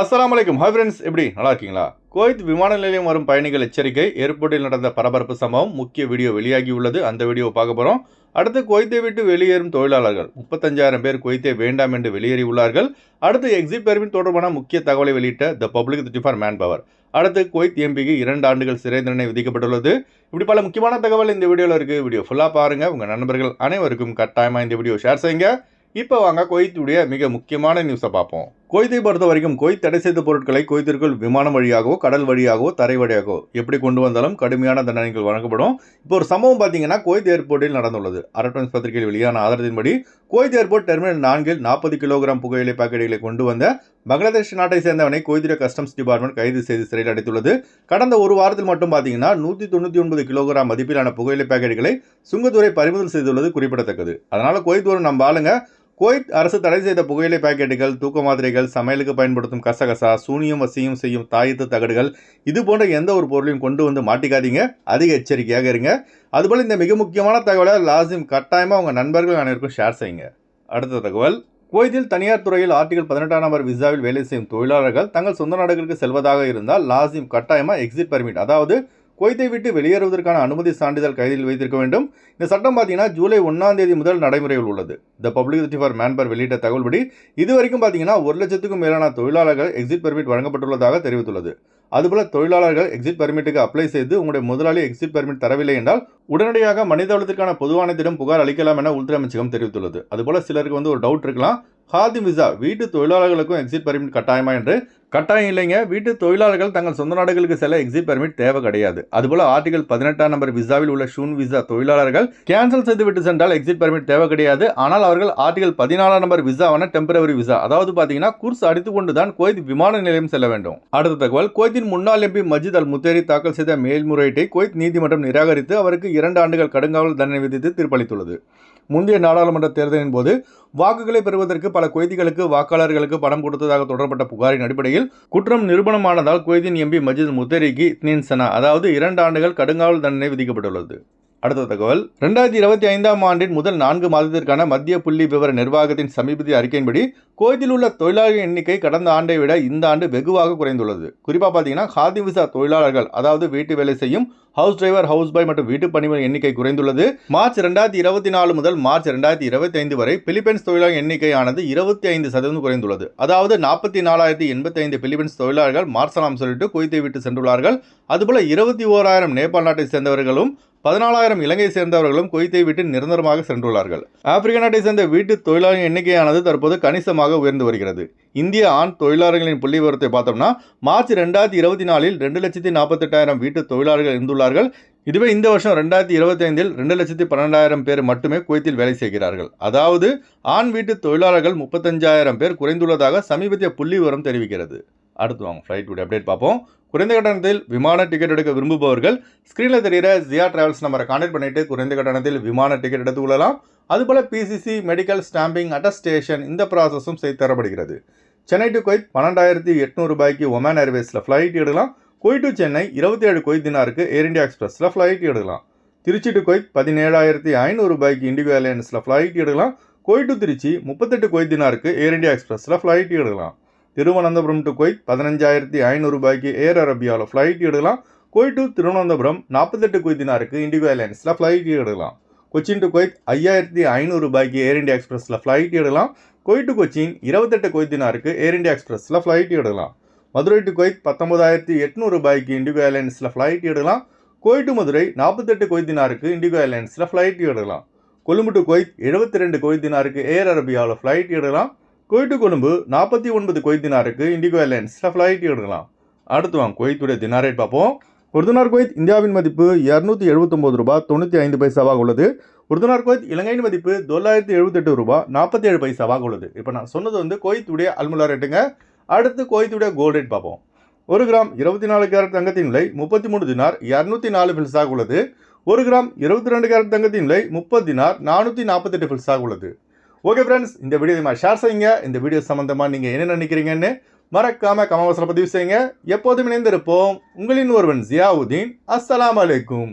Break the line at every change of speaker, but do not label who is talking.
அஸ்லாம் அலைக்கும் hi friends எப்படி? நல்லா இருக்கீங்களா? குவைத் விமான நிலையம் வரும் பயணிகள் எச்சரிக்கை. ஏர்போர்ட்டில் நடந்த பரபரப்பு சம்பவம் முக்கிய வீடியோ வெளியாகி உள்ளது. அந்த வீடியோவை பார்க்க போகிறோம் அடுத்து குவைத்தை விட்டு வெளியேறும் தொழிலாளர்கள். முப்பத்தஞ்சாயிரம் பேர் குவைத்தை வேண்டாம் என்று வெளியேறி உள்ளார்கள் அடுத்து எக்ஸிட் பெர்மிட் தொடர்பான முக்கிய தகவலை வெளியிட்ட த பப்ளிக் திட்டி ஃபார் மேன் பவர் அடுத்து குவைத் எம்பிக்கு இரண்டு ஆண்டுகள் சிறை தண்டனை விதிக்கப்பட்டுள்ளது. இப்படி பல முக்கியமான தகவல் இந்த வீடியோவில் இருக்குது வீடியோ ஃபுல்லாக பாருங்கள் உங்கள் நண்பர்கள் அனைவருக்கும் கட்டாயமாக இந்த வீடியோ ஷேர் செய்யுங்க. இப்போ வாங்க குவைத்துடைய மிக முக்கியமான நியூஸை பார்ப்போம். கொய்தை பொறுத்த வரைக்கும் கொய் தடை செய்த பொருட்களை கொய்திற்குள் விமானம் வழியாகவோ கடல் வழியாகவோ தரை வழியாகவோ எப்படி கொண்டு வந்தாலும் கடுமையான தண்டனைகள் வழங்கப்படும். இப்போ ஒரு சம்பவம் பார்த்தீங்கன்னா கோய்த் ஏர்போர்ட்டில் நடந்துள்ளது. அரட்டன்ஸ் பத்திரிகையில் வெளியான ஆதாரத்தின்படி கோய்த் ஏர்போர்ட் டெர்மினல் நான்கில் நாற்பது கிலோகிராம் புகையிலை பாக்கெட்டுகளை கொண்டு வந்த பங்களாதேஷ் நாட்டை சேர்ந்தவனை குவைத்திய கஸ்டம்ஸ் டிபார்ட்மெண்ட் கைது செய்து சிறையில் அடைத்துள்ளது. கடந்த ஒரு வாரத்தில் மட்டும் பார்த்தீங்கன்னா நூற்றி தொண்ணூற்றி ஒன்பது கிலோகிராம் மதிப்பிலான புகையிலை பாக்கெட்டுகளை சுங்கத்துறை பறிமுதல் செய்துள்ளது குறிப்பிடத்தக்கது. அதனால் குவைத் வரும் நம்ம ஆளுங்க குவைத் அரசு தடை செய்த புகையிலை பாக்கெட்டுகள் தூக்க மாத்திரைகள் சமையலுக்கு பயன்படுத்தும் கசகசா சூனியம் வசியம் செய்யும் தாயத்து தகடுகள் இது போன்ற எந்த ஒரு பொருளையும் கொண்டு வந்து மாட்டிக்காதீங்க. அதிக எச்சரிக்கையாக இருங்க. அதுபோல் இந்த மிக முக்கியமான தகவலை லாசிம் கட்டாயமாக உங்கள் நண்பர்கள் அனைவருக்கும் ஷேர் செய்யுங்க. அடுத்த தகவல் குவைத்தில் தனியார் துறையில் ஆர்டிகல் பதினெட்டாம் நம்பர் விசாவில் வேலை செய்யும் தொழிலாளர்கள் தங்கள் சொந்த நாடுகளுக்கு செல்வதாக இருந்தால் லாசிம் கட்டாயமாக எக்ஸிட் பர்மிட் அதாவது குவைத்தை விட்டு வெளியேறுவதற்கான அனுமதி சான்றிதழ் கைதில் வைத்திருக்க வேண்டும். இந்த சட்டம் பார்த்தீங்கன்னா ஜூலை ஒன்றாம் தேதி முதல் நடைமுறையில் உள்ளது. த பப்ளிக் ஃபார் மேன்பர் வெளியிட்ட தகவல்படி இதுவரைக்கும் பார்த்தீங்கன்னா ஒரு லட்சத்துக்கும் மேலான தொழிலாளர்கள் எக்ஸிட் பெர்மிட் வழங்கப்பட்டுள்ளதாக தெரிவித்துள்ளது. அதுபோல தொழிலாளர்கள் எக்ஸிட் பெர்மிட்டுக்கு அப்ளை செய்து உங்களுடைய முதலாளி எக்ஸிட் பெர்மிட் தரவில்லை என்றால் உடனடியாக மனிதவளத்திற்கான பொதுவானத்திடம் புகார் அளிக்கலாம் என உள்துறை அமைச்சகம் தெரிவித்துள்ளது. அதுபோல சிலருக்கு வந்து ஒரு டவுட் இருக்கலாம். ஹாதி விசா வீட்டு தொழிலாளர்களுக்கும் எக்ஸிட் பெர்மிட் கட்டாயமா என்று கட்டாயம் இல்லைங்க. வீட்டு தொழிலாளர்கள் தங்கள் சொந்த நாடுகளுக்கு செல்ல எக்ஸிட் பெர்மிட் தேவை கிடையாது. அதுபோல ஆர்டிகல் பதினெட்டாம் நம்பர் விசாவில் உள்ள ஷூன் விசா தொழிலாளர்கள் கேன்சல் செய்துவிட்டு சென்றால் எக்ஸிட் பெர்மிட் தேவை கிடையாது. ஆனால் அவர்கள் ஆர்டிகல் பதினாலாம் நம்பர் விசாவான டெம்பரவரி விசா அதாவது பார்த்தீங்கன்னா குர்ஸ் அடித்துக்கொண்டு தான் கோயத் விமான நிலையம் செல்ல வேண்டும். அடுத்த தகவல் கோயத்தின் முன்னாள் எம்பி மஜித் அல் முத்தேரி தாக்கல் செய்த மேல்முறையீட்டை கோயத் நீதிமன்றம் நிராகரித்து அவருக்கு இரண்டு ஆண்டுகள் கடுங்காவல் தண்டனை விதித்து தீர்ப்பளித்துள்ளது. முந்தைய நாடாளுமன்ற தேர்தலின் போது வாக்குகளை பெறுவதற்கு பல கொய்திகளுக்கு வாக்காளர்களுக்கு பணம் கொடுத்ததாக தொடரப்பட்ட புகாரின் அடிப்படையில் குற்றம் நிரூபணமானதால் குவைத்தின் எம்பி மஜித் முத்தரிக்கு இத்னின் அதாவது இரண்டு ஆண்டுகள் கடுங்காவல் தண்டனை விதிக்கப்பட்டுள்ளது. அடுத்த தகவல். ரெண்டாயிரத்தி இருபத்தி ஐந்தாம் ஆண்டின் முதல் நான்கு மாதத்திற்கான மத்திய புள்ளி விவர நிர்வாகத்தின் சமீபத்திய அறிக்கையின்படி குவைத்தில் உள்ள தொழிலாளர் எண்ணிக்கை கடந்த ஆண்டை விட இந்த ஆண்டு வெகுவாக குறைந்துள்ளது. குறிப்பாக பார்த்தீங்கன்னா ஹாதி விசா தொழிலாளர்கள் அதாவது வீட்டு வேலை செய்யும் ஹவுஸ் டிரைவர் ஹவுஸ் பாய் மற்றும் வீட்டு பணிகள் எண்ணிக்கை குறைந்துள்ளது. மார்ச் ரெண்டாயிரத்தி இருபத்தி நாலு முதல் மார்ச் ரெண்டாயிரத்தி இருபத்தி ஐந்து வரை பிலிப்பைன்ஸ் தொழிலாளர் எண்ணிக்கையானது இருபத்தி ஐந்து சதவீதம் குறைந்துள்ளது. அதாவது நாற்பத்தி நாலாயிரத்தி எண்பத்தி ஐந்து பிலிப்பைன்ஸ் தொழிலாளர்கள் மார்சலாம் சொல்லிட்டு குவைத்தை விட்டு சென்றுள்ளார்கள். அதுபோல இருபத்தி ஓராயிரம் நேபாள் நாட்டை சேர்ந்தவர்களும் பதினாலாயிரம் இலங்கை சேர்ந்தவர்களும் குவைத்தை விட்டு நிரந்தரமாக சென்றுள்ளார்கள். ஆப்பிரிக்க நாட்டை சேர்ந்த வீட்டு தொழிலாளி எண்ணிக்கையானது தற்போது கணிசமாக உயர்ந்து வருகிறது. இந்திய ஆண் தொழிலாளர்களின் புள்ளி விவரத்தை பார்த்தோம்னா மார்ச் ரெண்டாயிரத்தி இருபத்தி நாலில் ரெண்டு லட்சத்தி நாற்பத்தெட்டாயிரம் வீட்டு தொழிலாளர்கள் இருந்துள்ளார்கள். இதுவே இந்த வருஷம் ரெண்டாயிரத்தி இருபத்தி ஐந்தில் ரெண்டு லட்சத்தி பன்னெண்டாயிரம் பேர் மட்டுமே குவைத்தில் வேலை செய்கிறார்கள். அதாவது ஆண் வீட்டு தொழிலாளர்கள் முப்பத்தஞ்சாயிரம் பேர் குறைந்துள்ளதாக சமீபத்திய புள்ளி விவரம் தெரிவிக்கிறது. அடுத்து வாங்க ஃப்ளைட் அப்டேட் பார்ப்போம். குறைந்த கட்டணத்தில் விமான டிக்கெட் எடுக்க விரும்புபவர்கள் ஸ்க்ரீனில் தெரிகிற ஜியா டிராவல்ஸ் நம்பரை கான்டாக்ட் பண்ணிட்டு குறைந்த கட்டணத்தில் விமான டிக்கெட் எடுத்து கொள்ளலாம். அதுபோல் பிசிசி மெடிக்கல் ஸ்டாம்பிங் அட்டஸ்டேஷன் இந்த ப்ராசஸும் செய்து தரப்படுகிறது. சென்னை டு கொய்த் பன்னெண்டாயிரத்தி எட்நூறு ரூபாய்க்கு ஒமேன் ஏர்வேஸில் ஃப்ளைட் எடுக்கலாம். கொய் டு சென்னை இருபத்தி ஏழு கொய்த் தினாருக்கு ஏர் இண்டியா எக்ஸ்பிரஸில் ஃப்ளைட் எடுக்கலாம். திருச்சி டு கொய்த் பதினேழாயிரத்தி ஐநூறு ரூபாய்க்கு இண்டிகோ ஏர்லைன்ஸில் ஃப்ளைட் எடுக்கலாம். கொய் டு திருச்சி முப்பத்தெட்டு கொய்த் தினாருக்கு ஏர் இந்தியா எக்ஸ்பிரஸில் ஃப்ளைட் எடுக்கலாம். திருவனந்தபுரம் டு குவைத் பதினஞ்சாயிரத்தி ஐநூறு ரூபாய்க்கு ஏர் அரபியாவில் ஃப்ளைட் எடுக்கலாம். குவைட் டு திருவனந்தபுரம் நாற்பத்தெட்டு குவித்தினாருக்கு இண்டிகோ ஏர்லைன்ஸில் ஃப்ளைட் எடுக்கலாம். கொச்சின் டு குவைத் ஐயாயிரத்தி ஐநூறு ரூபாய்க்கு ஏர் இண்டியா எக்ஸ்பிரஸில் ஃப்ளைட் எடுக்கலாம். குவைட் டு கொச்சின் இருபத்தெட்டு குவைத் ஏர் இண்டியா எக்ஸ்பிரஸில் ஃப்ளைட் எடுக்கலாம். மதுரை டு குவைத் பத்தொன்பதாயிரத்தி எட்நூறு ரூபாய்க்கு இண்டிகோ ஏர்லைன்ஸில் ஃப்ளைட் எடுக்கலாம். குவைட் டு மதுரை நாற்பத்தெட்டு கொய்தினாருக்கு இண்டிகோ ஏர்லைன்ஸில் ஃப்ளைட் எடுக்கலாம். கொழும்பு டு குவைத் எழுபத்தி ரெண்டு குவைத் ஏர் அரபியாவில் ஃப்ளைட் எடுக்கலாம். குவைட்டு கொழும்பு நாற்பத்தி ஒன்பது குவைத் தினாருக்கு இண்டிகோ ஏர்லைன்ஸில் ஃப்ளைட் எடுக்கலாம். அடுத்து வாங்க குவைத்துடைய தினாரேட் பார்ப்போம். ஒரு தினார் குவைத் இந்தியாவின் மதிப்பு இரநூத்தி எழுபத்தொம்பது ரூபா தொண்ணூற்றி ஐந்து பைசாவாக உள்ளது. ஒரு தினார் குவைத் இலங்கையின் மதிப்பு தொள்ளாயிரத்தி எழுபத்தெட்டு ரூபா நாற்பத்தி ஏழு பைசாவாக உள்ளது. இப்போ நான் சொன்னது வந்து குவைத்துடைய அல்முலா ரேட்டுங்க அடுத்து குவைத்துடைய கோல்ட் ரேட் பார்ப்போம். ஒரு கிராம் இருபத்தி நாலு கேரட் தங்கத்தின் விலை முப்பத்தி மூணு தினார் இரநூத்தி நாலு பில்ஸாக உள்ளது. ஒரு கிராம் இருபத்தி ரெண்டு கேரட் தங்கத்தின் விலை முப்பது தினார் நானூற்றி நாற்பத்தெட்டு பில்ஸாக உள்ளது. ஓகே ஃப்ரெண்ட்ஸ் இந்த வீடியோ ஷேர் செய்யுங்க. இந்த வீடியோ சம்மந்தமாக நீங்கள் என்ன நினைக்கிறீங்கன்னு மறக்காமல் கமவாசல பதிவு செய்யுங்க. எப்போதும் இணைந்திருப்போம். உங்களின் ஒருவன் ஜியாவுதீன். அஸ்லாம் அலைக்கும்.